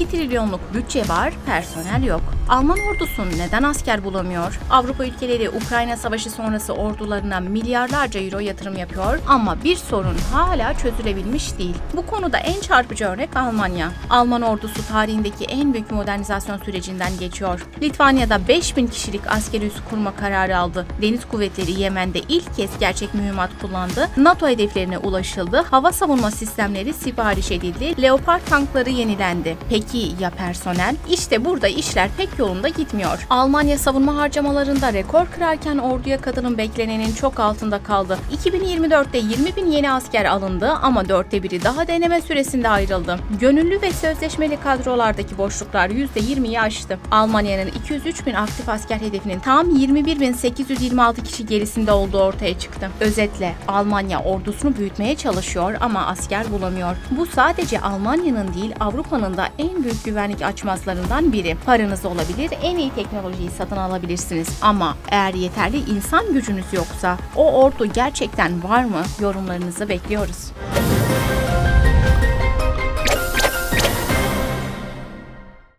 2 trilyonluk bütçe var, personel yok. Alman ordusu neden asker bulamıyor? Avrupa ülkeleri Ukrayna Savaşı sonrası ordularına milyarlarca euro yatırım yapıyor ama bir sorun hala çözülebilmiş değil. Bu konuda en çarpıcı örnek Almanya. Alman ordusu tarihindeki en büyük modernizasyon sürecinden geçiyor. Litvanya'da 5000 kişilik askeri üs kurma kararı aldı. Deniz kuvvetleri Yemen'de ilk kez gerçek mühimmat kullandı. NATO hedeflerine ulaşıldı. Hava savunma sistemleri sipariş edildi. Leopard tankları yenilendi. Peki ya personel? İşte burada işler pek yolunda gitmiyor. Almanya savunma harcamalarında rekor kırarken orduya katılım beklenenin çok altında kaldı. 2024'te 20 bin yeni asker alındı ama dörtte biri daha deneme süresinde ayrıldı. Gönüllü ve sözleşmeli kadrolardaki boşluklar %20'yi aştı. Almanya'nın 203 bin aktif asker hedefinin tam 21.826 kişi gerisinde olduğu ortaya çıktı. Özetle Almanya ordusunu büyütmeye çalışıyor ama asker bulamıyor. Bu sadece Almanya'nın değil Avrupa'nın da büyük güvenlik açmazlarından biri. Paranız olabilir, en iyi teknolojiyi satın alabilirsiniz ama eğer yeterli insan gücünüz yoksa o ordu gerçekten var mı? Yorumlarınızı bekliyoruz.